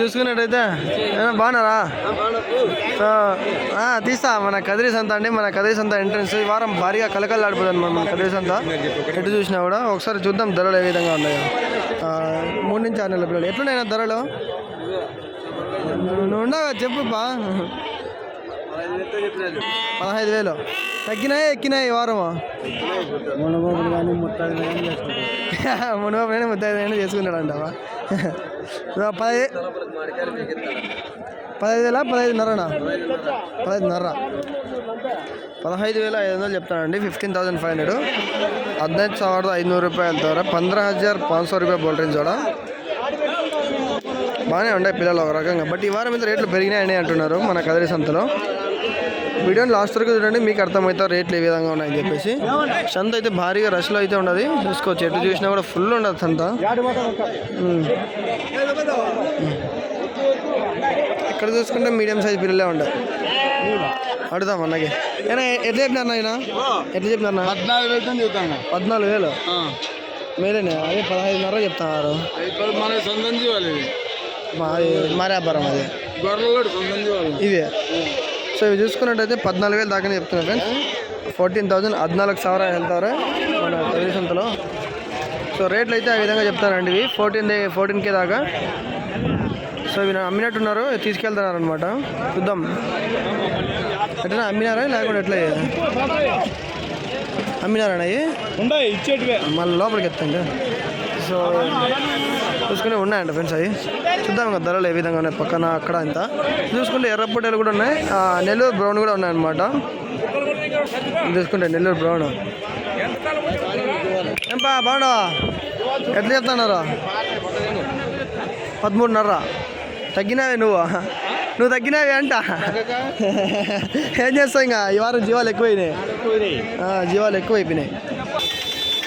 చూసుకున్నట్టయితే. బాగున్నారా? తీస్తా. మన కదిరి సంత అండి. మన కదిరి సంత ఎంట్రన్స్ ఈ వారం భారీగా కలకలాడిపోతుంది మన కదిరి సంత. ఎటు చూసినా కూడా. ఒకసారి చూద్దాం ధరలు ఏ విధంగా ఉన్నాయో. మూడు నుంచి ఆరు నెలల పిల్లలు. ఎట్లున్నాయి ధరలు? నువ్వు ఉండగా చెప్పు బా. పదహైదు వేలు. తగ్గినాయి ఎక్కినాయి ఈ వారం మునగోపులు కానీ వేలు చేసుకున్నాడు అంటావా పదహైదు పదహైదు వేల పదహైదున్నరనా పదహైదున్నర పదహైదు వేల ఐదు వందలు చెప్తానండి ఫిఫ్టీన్ థౌసండ్ ఫైవ్ హండ్రెడ్ ಹದಿನೈದು ಸಾವಿರದ ಐನೂರು ರೂಪಾಯಿ ಅಂತಾರೆ పంద్ర హజార్ పాంచ్ సో రూపాయలు బోల్డ్రింగ్ చూడ బాగానే ఉన్నాయి పిల్లలు ఒక రకంగా బట్ ఈ వారం మీద రేట్లు పెరిగినాయని అంటున్నారు మన కదిరి సంతలో వీడియోని లాస్ట్ వరకు చూడండి మీకు అర్థమవుతారు రేట్లు ఏ విధంగా ఉన్నాయని చెప్పేసి. సంత అయితే భారీగా రష్లో అయితే ఉండదు చూసుకోవచ్చు ఎటు చూసినా కూడా ఫుల్ ఉండదు సంత. ఇక్కడ చూసుకుంటే మీడియం సైజ్ పిల్లలే ఉంటాయి అడుగుదాం అన్నకి. ఏనా ఎట్లా చెప్పినారు నాయన? ఎట్లా చెప్పినారు పద్నాలుగు వేలు చెబుతాను పద్నాలుగు వేలు? మేలేనే అదే పదహైదున్నర చెప్తున్నారు. మారే వ్యాపారం అది ఇది సో ఇవి చూసుకున్నట్టయితే పద్నాలుగు వేలు దాకానే చెప్తున్నారు ఫ్రెండ్స్ ఫోర్టీన్ థౌజండ్ హద్నాలుగు సవర వెళ్తారు మన కదిరి సంతలో సో రేట్లు అయితే ఆ విధంగా చెప్తారండి ఇవి. ఫోర్టీన్ డే ఫోర్టీన్ కే దాకా. సో ఇవి అమ్మినట్టున్నారు తీసుకెళ్తున్నారు అనమాట చూద్దాం. ఎట్లా అమ్మినారా లేకుండా ఎట్లా అమ్మినారా అవి మళ్ళీ లోపలికి ఎత్తండి. సో చూసుకుని ఉన్నాయండి ఫ్రెండ్స్ అవి. చూద్దాం ఇంకా ధరలు ఏ విధంగా ఉన్నాయి. పక్కన అక్కడ అంతా చూసుకుంటే ఎర్ర పొట్టేలు కూడా ఉన్నాయి. నెల్లూరు బ్రౌన్ కూడా ఉన్నాయన్నమాట. చూసుకుంటే నెల్లూరు బ్రౌన్. ఏంపా బాగున్నావా? ఎట్లా చెప్తున్నారు పదమూడున్నర. తగ్గినావే నువ్వు. నువ్వు తగ్గినావే అంట. ఏం చేస్తావు ఇంకా? ఈ వారం జీవాలు ఎక్కువైనాయి. జీవాలు ఎక్కువ అయిపోయినాయి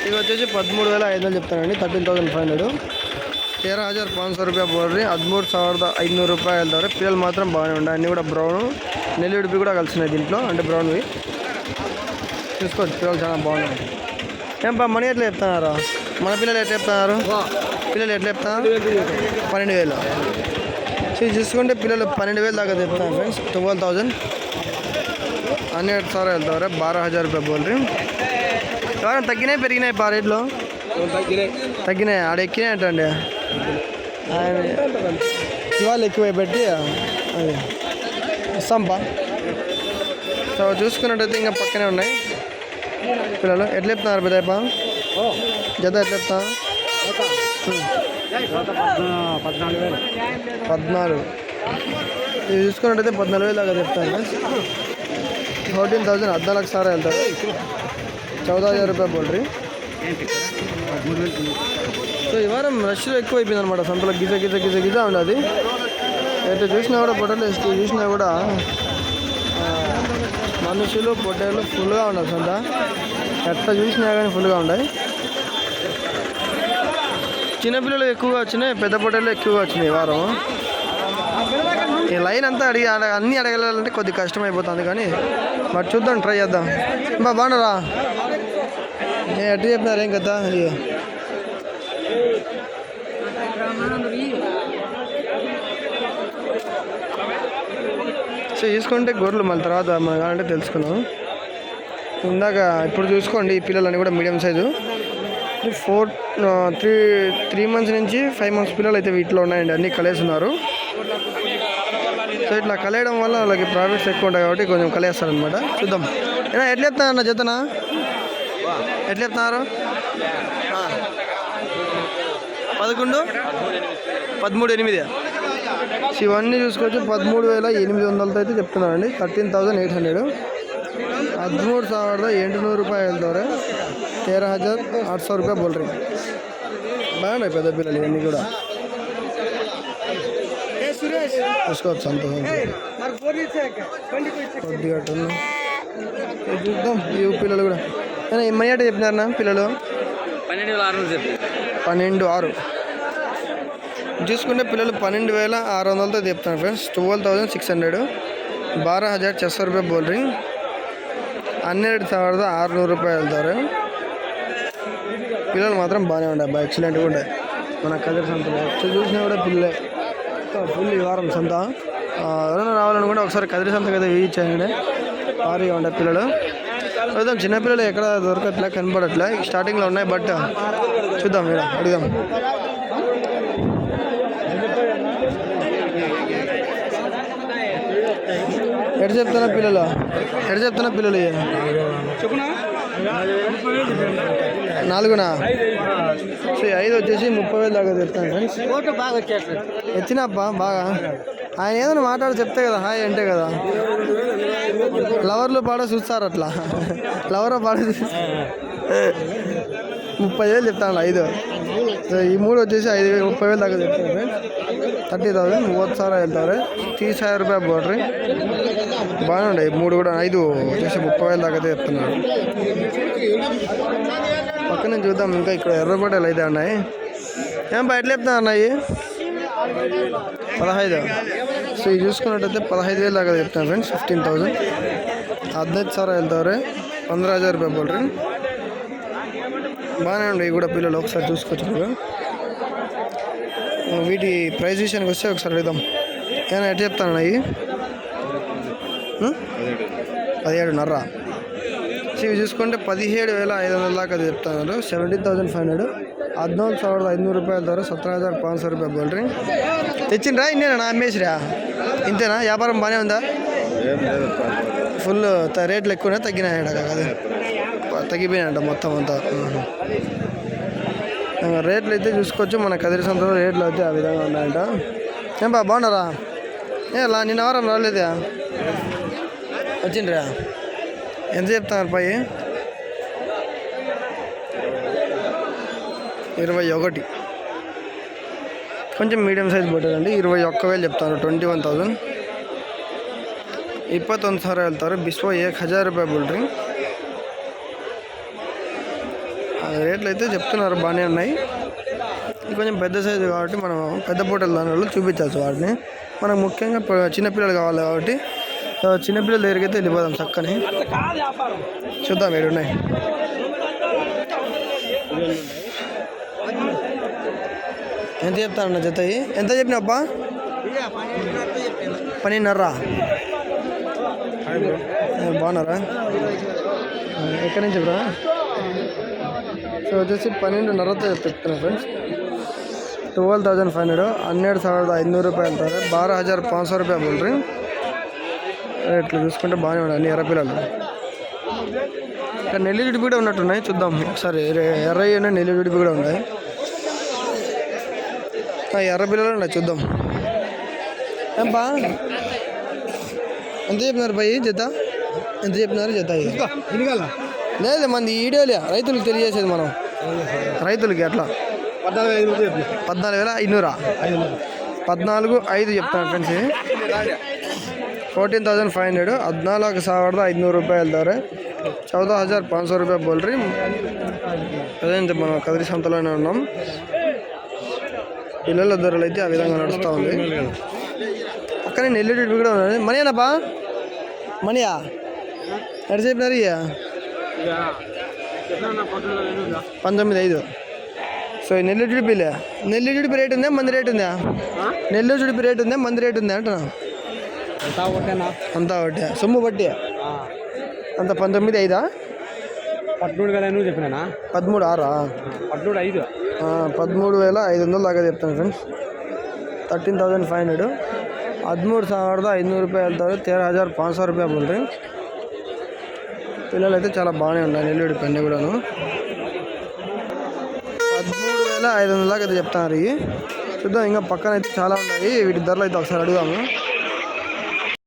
ఇవి వచ్చేసి పదమూడు వేల ఐదు వందలు చెప్తానండి థర్టీన్ థౌసండ్ ఫైవ్ హండ్రెడ్. తేరా హజార్ పాంచ్ సో రూపాయ బోర్రి హదిమూడు ಸಾವಿರದ ఐదునూరు రూపాయలు వెళ్తారు పిల్లలు మాత్రం బాగానే ఉన్నాయి అన్నీ కూడా బ్రౌన్ నెల్లుడిపి కూడా కలిసినాయి దీంట్లో అంటే బ్రౌన్వి చూసుకోవచ్చు పిల్లలు చాలా బాగున్నాయి ఏం బా మనీ ఎట్లా చెప్తున్నారు మన పిల్లలు ఎట్లా చెప్తున్నారు పిల్లలు ఎట్లా చెప్తున్నారు పన్నెండు వేలు సో ఇది చూసుకుంటే పిల్లలు పన్నెండు వేలు దాకా చెప్తాను friends twelve thousand hundred sir వెళ్తారు బారా హజార్ రూపాయ బోల్రీ ఎవరైనా తగ్గినాయి పెరిగినాయి పా రేట్లో తగ్గినాయి ఆడ ఎక్కినాయి అంటండి ఆయన ఇవాళ ఎక్కువ పెట్టి అది. సంప. సో చూసుకున్నట్టయితే ఇంకా పక్కనే ఉన్నాయి. పిల్లలు ఎట్లా చెప్తున్నారు పెద్దప్ప జత ఎట్లా చెప్తా? పద్నాలుగు. ఇది చూసుకున్నట్టయితే పద్నాలుగు వేలు దాకా చెప్తాను. ఫోర్టీన్ థౌజండ్ హద్నాలుగు సార్ వెళ్తారు. చౌదా హజార్ రూపాయ పోల్ట్రీ సో ఈ వారం రష్ ఎక్కువ అయిపోయింది అనమాట సంతలో గిజ గిజ గిజ గిజ ఉండదు ఎటు చూసినా కూడా పొట్టలు వేస్తే చూసినా కూడా మనుషులు పొట్టేలు ఫుల్గా ఉండదు సంత. ఎట్లా చూసినా కానీ ఫుల్గా ఉన్నాయి. చిన్నపిల్లలు ఎక్కువగా వచ్చినాయి పెద్ద పొట్టేలు ఎక్కువగా వచ్చినాయి ఈ వారం. ఈ లైన్ అంతా అడిగి అడగ అన్నీ అడగలంటే కొద్దిగా కష్టం అయిపోతుంది కానీ మరి చూద్దాం ట్రై చేద్దాం. బా బాగున్నారా? ఏ ఎట్లా చెప్పినారు? ఏం కదా ఇది సో చూసుకుంటే గొర్రెలు మళ్ళీ తర్వాత మన కావాలంటే తెలుసుకున్నాం ఇందాక ఇప్పుడు చూసుకోండి ఈ పిల్లలన్నీ కూడా medium size. Four three three months నుంచి ఫైవ్ మంత్స్ పిల్లలు అయితే వీటిలో ఉన్నాయండి అన్నీ కలేస్తున్నారు. సో ఇట్లా కలేయడం వల్ల వాళ్ళకి ప్రాఫిట్స్ ఎక్కువ ఉంటాయి కాబట్టి కొంచెం కలేస్తారనమాట చూద్దాం. ఎట్లా చెప్తున్నారు అన్న జతనా? ఎట్లా చెప్తున్నారు? పదకొండు పదమూడు ఎనిమిది సో ఇవన్నీ చూసుకోవచ్చు పదమూడు వేల ఎనిమిది వందలతో అయితే చెప్తున్నారండి థర్టీన్ థౌజండ్ ఎయిట్ హండ్రెడ్ ಹದಿಮೂರು ಸಾವಿರದ ಎಂಟುನೂರು ರೂಪಾಯಿ ಹೇಳ್ತವ್ರೆ ತೇರ ಹಜಾರ್ ಆರು ಸಾವಿರ ರೂಪಾಯಿ ಬೋಲ್ರಿ బాగున్నాయి పెద్ద పిల్లలు ఇవన్నీ కూడా చూసుకోవచ్చు అంత కొద్దిగా అటు ఉన్నాయి. ఇది చూద్దాం ఈ పిల్లలు కూడా అయినా ఈ మనీ అంటే చెప్పినారనా పిల్లలు పన్నెండు వేల ఆరు వందలు పన్నెండు ఆరు చూసుకుంటే పిల్లలు పన్నెండు వేల ఆరు వందలతో చెప్తాను friends twelve thousand six hundred బారా హజార్ చెస్ రూపాయ బోల్ ರಿಂಗ್ ಹನ್ನೆರಡು ಸಾವಿರದ ಆರುನೂರು ರೂಪಾಯಿ ಹೇಳ್ತಾರೆ పిల్లలు మాత్రం బాగానే ఉన్నాయి బాగా ఎక్సలెంట్గా ఉంటాయి మన కదిరి సంతలో ఎక్కడ చూసినా కూడా పిల్లలే ఫుల్ ఈ వారం సంత ఆ, ఎవరైనా రావాలనుకుంటే ఒకసారి కదిరి సంతకి అయితే వేయించాయండి భారీగా ఉండే పిల్లలు చూద్దాం చిన్నపిల్లలు ఎక్కడ దొరకట్లే కనపడట్లే. స్టార్టింగ్లో ఉన్నాయి బట్ చూద్దాం ఇక్కడ అడుగుదాం. ఎటు చెప్తున్నా పిల్లలు? ఎటు చెప్తున్నా పిల్లలు? నాలుగునా? సో ఐదు వచ్చేసి ముప్పై వేలు దాకా చెప్తాను ఫ్రెండ్స్ ఫోటో బాగా వచ్చేస్తుంది. ఎత్తినప్ప బాగా? ఆయన ఏదైనా మాట్లాడి చెప్తే కదా హాయ్ అంటే కదా. లవర్లు పాడ చూస్తారు అట్లా. లవర్ పాడ ముప్పై వేలు చెప్తాను ఐదు. ఈ మూడు వచ్చేసి ఐదు వేలు ముప్పై వేలు దాకా చెప్తాను థర్టీ థౌసండ్ మూవತ್ತು వెళ్తారు ಹೇಳ್ತಾರೆ ತೀಸ್ ಸಾವಿರ ರೂಪಾಯಿ ಬೋಡ್ರಿ బాగుండే మూడు కూడా ఐదు వచ్చేసి ముప్పై వేలు దాకా చెప్తున్నాను పక్కన చూద్దాం ఇంకా ఇక్కడ ఎర్రబడ్డలు అయితే ఉన్నాయి. ఏం బయట చెప్తున్నా అన్నాయి పదహైదు. ఇవి చూసుకున్నట్టయితే పదహైదు వేలు దాకా చెప్తాను ఫ్రెండ్స్ ఫిఫ్టీన్ థౌసండ్ ಹದಿನೈದು సార్ వెళ్తారు. ಪಂದ್ರ ಹಜಾರ್ ರೂಪಾಯಿ ಬಲ್ರಿ బాగానే ఉండే కూడా పిల్లలు ఒకసారి చూసుకొచ్చారు వీటి ప్రైజ్ విషయానికి వస్తే ఒకసారి అడుగుదాం ఏమైనా ఎట్ చెప్తాను అవి పదిహేడున్నర. ఇవి చూసుకుంటే పదిహేడు వేల ఐదు వందల దాకా చెప్తాను. Seventeen thousand five hundred. ಹದಿನಾಲ್ಕು సార్ ఐదు రూపాయల ద్వారా ಸತ್ರ హజార్ ಪಾಂಚ್ ಸಾವಿರ రూపాయలు ಬಲ್ರಿ తెచ్చిండ్రా ರಾ నా అమ్మేసిరా? ఇంతేనా? వ్యాపారం బాగానే ఉందా? ఫుల్ రేట్లు ఎక్కువనే తగ్గినాయట కదా తగ్గిపోయినాయంట మొత్తం అంతా. ఇంకా రేట్లు అయితే చూసుకోవచ్చు. మన కదిరి సంతలో రేట్లు అయితే ఆ విధంగా ఉన్నాయంట. ఏం బా బాగున్నారా? ఏ లా నిన్న వారం రాలేదా? వచ్చిండ్రా? ఎంత చెప్తున్నారు పై? ఇరవై ఒకటి. కొంచెం మీడియం సైజ్ బొట్టలు అండి ఇరవై ఒక్క వేలు చెప్తారు. ట్వంటీ వన్ థౌజಂಡ್ సార్ వెళ్తారు. బిస్వో ఏక్ హజార్ రూపాయ ರೂಪಾಯಿ బుల్డ్రీ రేట్లు అయితే చెప్తున్నారు. బాగానే ఉన్నాయి. ఇది కొంచెం పెద్ద సైజు కాబట్టి మనం పెద్ద బోటలు దాని వాళ్ళు చూపించవచ్చు వాటిని. మనకు ముఖ్యంగా చిన్నపిల్లలు కావాలి కాబట్టి చిన్నపిల్లల దగ్గరికి అయితే వెళ్ళిపోదాం చక్కని. చూద్దాం ఏడున్నాయి. ఎంత చెప్తానన్న జత ఇవి? ఎంత చెప్పినప్పా పన్నెండున్నర ఏ, బాగున్నారా ఆ, ఎక్కడి నుంచి బ్రా సో వచ్చేసి పన్నెండున్నరతో చెప్తున్నా friends twelve thousand five hundred ಹನ್ನೆರಡು ಸಾವಿರದ ಐದುನೂರು ರೂಪಾಯಿ ಅಂತಾರೆ ಬಾರ హజార్ పాంచ్ సో రూపాయలు బోల్రీ ఇట్లా చూసుకుంటే బాగానే ఉన్నాయి అన్ని ఎర్రపిల్లలు ఇక్కడ నెల్లి జుడిపి కూడా ఉన్నట్టున్నాయి చూద్దాం ఒకసారి ఎర్ర- ఎర్రయ్య ఉన్నాయి నెల్లి జుడిపి కూడా ఉన్నాయి ఆ, ఎర్ర పిల్లలు ఉన్నాయి చూద్దాం. ఏంపా ఎంత చెప్పినారు పై జత? ఎంత చెప్పినారు జత లేదు మంది ఈడేలే రైతులకు తెలియజేసేది మనం. రైతులకి అట్లా పద్నాలుగు వేల ఇన్నూరా పద్నాలుగు ఐదు చెప్తాను friends. Fourteen thousand five hundred हद्नाक सविद ईनूर రూపాయలు हेल्तारे चौदह హజార్ पाँच सौ रूपये बोल అదే మనం కదిరి సంతలోనే ఉన్నాం. పిల్లల ధరలు అయితే ఆ విధంగా నడుస్తూ ఉంది. పక్కనే నెల్లూరు కూడా ఉన్నది. మనీయానప్పా మనీయా ఎక్కడ చెప్పినారు ఇయ్య? పంతొమ్మిది ఐదు. సో నెల్లూరు జుడిపిలే నెల్లూరు జుడిపి రేట్ ఉందా? మంది రేట్ ఉందా? నెల్లూరు జుడిపి రేట్ ఉందా? మంది రేట్ ఉందా? అంటున్నా. అంతా ఒకటే. సొమ్ము బట్టి. అంత పంతొమ్మిది ఐదా? పద్మూడు వేల ఎనిమిది చెప్పినా పదమూడు ఆరా? పద్మూడు ఐదు. పదమూడు వేల ఐదు వందలు దాకా చెప్తాను friends thirteen thousand five hundred ಹದಿಮೂರು ಸಾವಿರದ ఐదునూరు రూపాయలు వెళ్తారు తేరా హజార్ పాంచ్ సో రూపాయలు బోల్రీ పిల్లలు అయితే చాలా బాగానే ఉన్నాయి నెల్లూరు పెన్ను కూడాను పదమూడు వేల ఐదు వందల దాకా అయితే చెప్తున్నారు ఇవి చూద్దాం ఇంకా పక్కన అయితే చాలా ఉన్నాయి వీటి ధరలు అయితే ఒకసారి అడుగుదాము